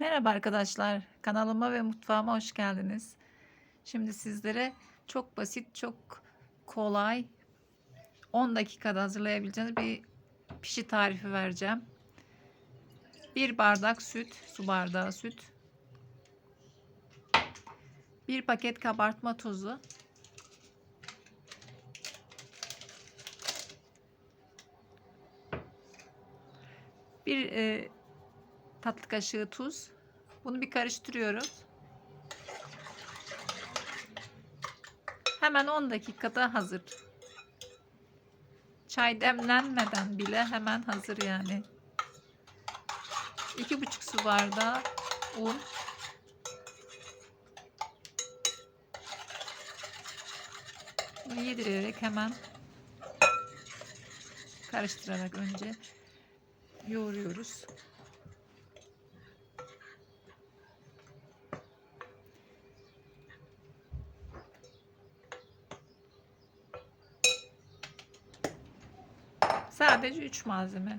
Merhaba arkadaşlar. Kanalıma ve mutfağıma hoş geldiniz. Şimdi sizlere çok basit, çok kolay 10 dakikada hazırlayabileceğiniz bir pişi tarifi vereceğim. Bir bardak süt, su bardağı süt. Bir paket kabartma tozu. Bir e, tatlı kaşığı tuz. Bunu bir karıştırıyoruz. Hemen 10 dakikada hazır. Çay demlenmeden bile hemen hazır yani. 2,5 su bardağı un. Bunu yedirerek hemen karıştırarak önce yoğuruyoruz. Sadece 3 malzeme.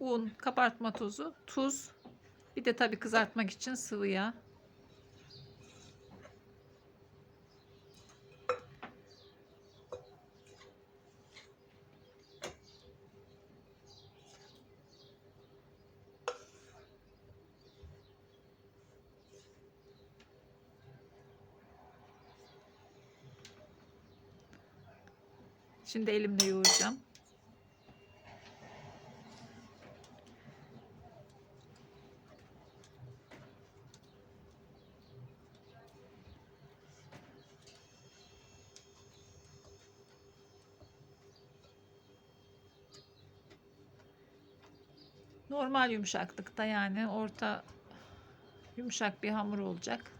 Un, kabartma tozu, tuz. Bir de tabii kızartmak için sıvı yağ. Şimdi elimle yoğuracağım. Normal yumuşaklıkta yani orta yumuşak bir hamur olacak.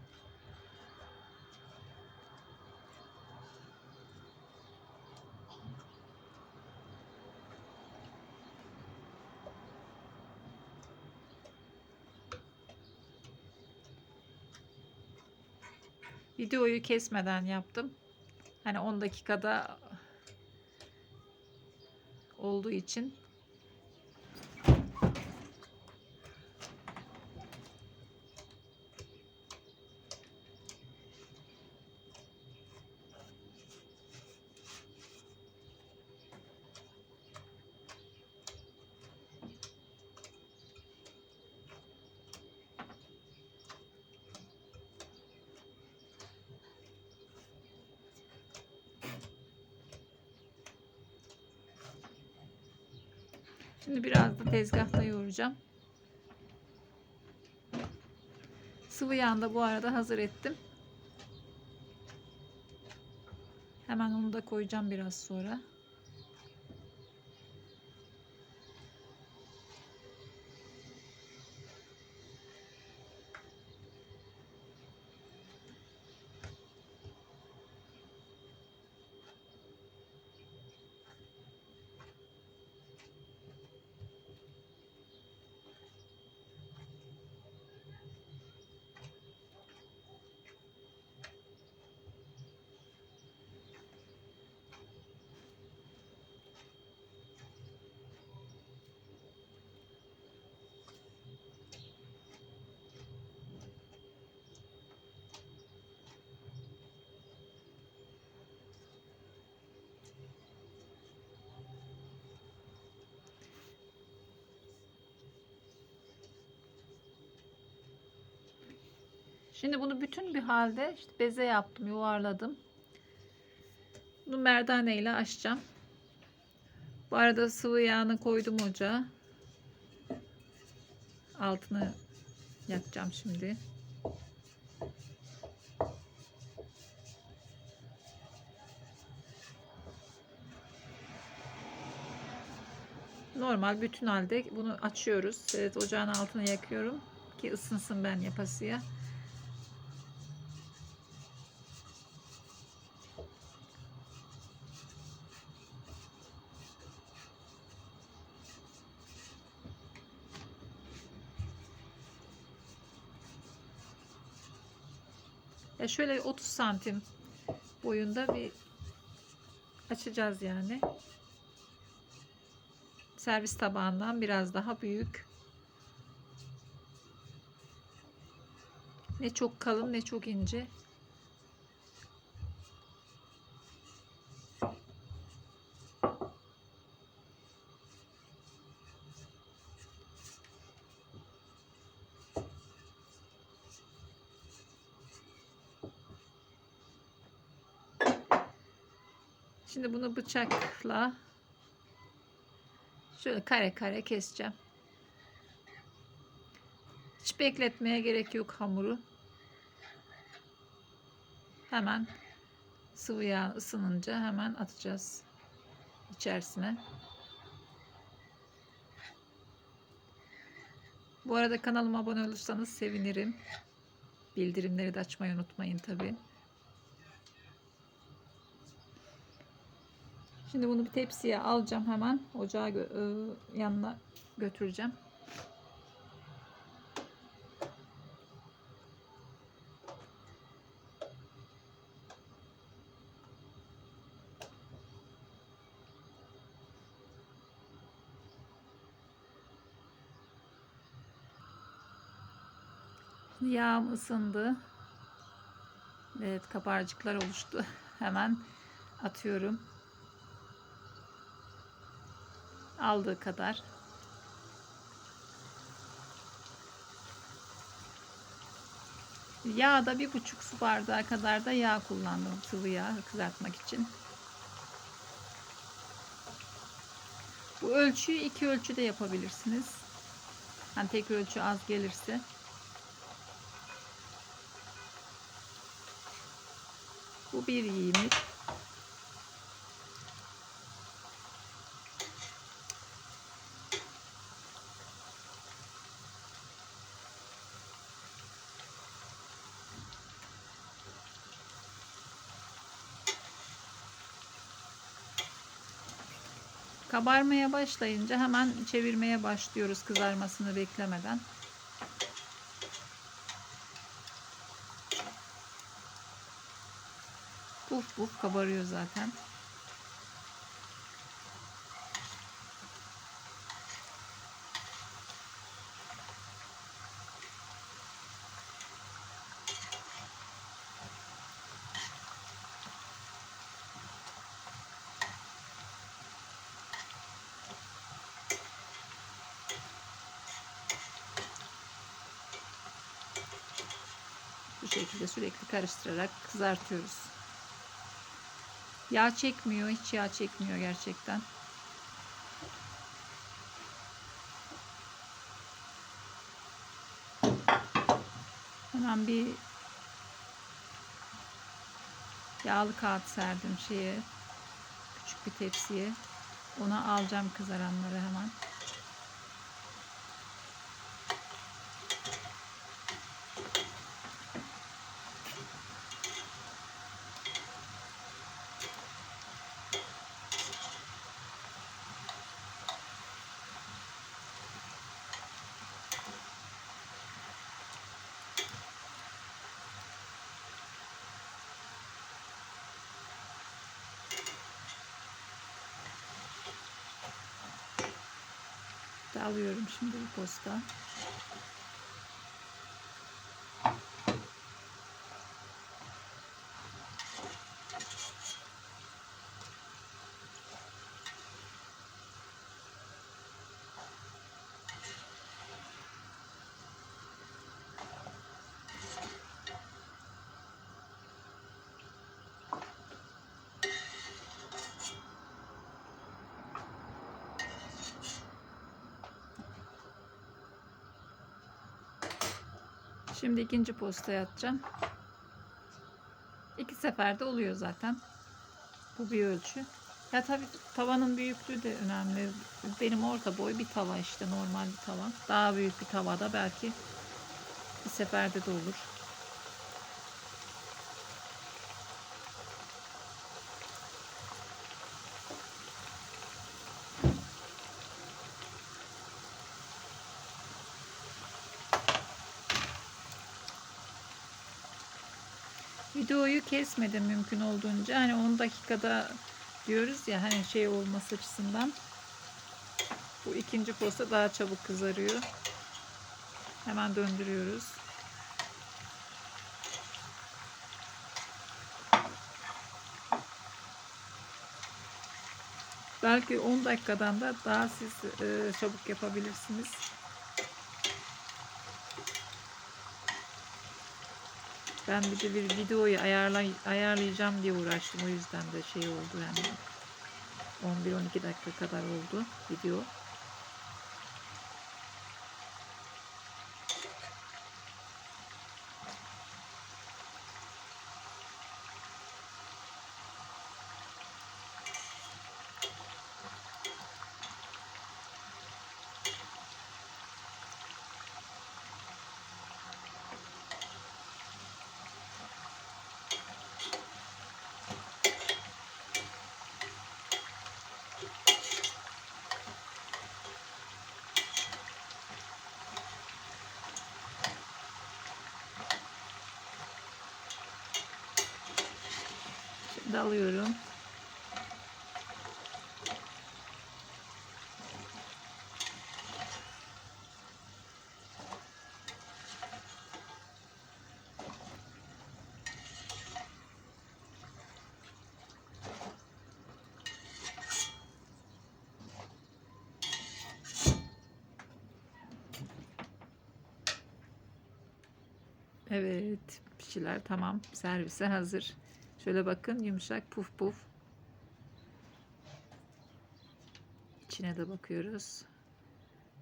Videoyu kesmeden yaptım. Hani 10 dakikada olduğu için Şimdi biraz da tezgahta yoğuracağım. Sıvı yağını da bu arada hazır ettim. Hemen onu da koyacağım biraz sonra. Şimdi bunu bütün bir halde işte beze yaptım, yuvarladım. Bunu merdane ile açacağım. Bu arada sıvı yağını koydum ocağa. Altını yakacağım şimdi. Normal bütün halde bunu açıyoruz. Evet ocağın altını yakıyorum ki ısınsın ben yapasıya. Ya şöyle 30 santim boyunda bir açacağız yani. Servis tabağından biraz daha büyük. Ne çok kalın ne çok ince. Şimdi bunu bıçakla şöyle kare kare keseceğim. Hiç bekletmeye gerek yok hamuru. Hemen sıvı yağ ısınınca hemen atacağız içerisine. Bu arada kanalıma abone olursanız sevinirim. Bildirimleri de açmayı unutmayın tabii. Şimdi bunu bir tepsiye alacağım hemen. Ocağa gö- ıı, yanına götüreceğim. Yağım ısındı. Evet kabarcıklar oluştu. Hemen atıyorum. Aldığı kadar. Yağda bir buçuk su bardağı kadar da yağ kullandım sıvı yağ kızartmak için. Bu ölçüyü iki ölçüde yapabilirsiniz. Hani tek ölçü az gelirse. Bu bir yiyimlik. Kabarmaya başlayınca hemen çevirmeye başlıyoruz kızarmasını beklemeden. Puf puf kabarıyor zaten. Bu şekilde sürekli karıştırarak kızartıyoruz. Yağ çekmiyor, hiç yağ çekmiyor gerçekten. Hemen bir yağlı kağıt serdim şeye, küçük bir tepsiye. Ona alacağım kızaranları hemen. Alıyorum şimdi bir posta. Şimdi ikinci postaya atacağım. İki seferde oluyor zaten. Bu bir ölçü. Ya tabii tavanın büyüklüğü de önemli. Benim orta boy bir tava işte normal bir tava. Daha büyük bir tavada belki bir seferde de olur. videoyu kesmedim mümkün olduğunca. Hani 10 dakikada diyoruz ya hani şey olması açısından. Bu ikinci posta daha çabuk kızarıyor. Hemen döndürüyoruz. Belki 10 dakikadan da daha siz e, çabuk yapabilirsiniz. Ben bir de bir videoyu ayarlay ayarlayacağım diye uğraştım. O yüzden de şey oldu yani. 11-12 dakika kadar oldu video. Şimdi alıyorum. Evet, pişiler tamam. Servise hazır. Şöyle bakın yumuşak puf puf. İçine de bakıyoruz.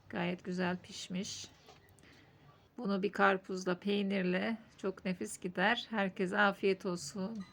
Gayet güzel pişmiş. Bunu bir karpuzla, peynirle çok nefis gider. Herkese afiyet olsun.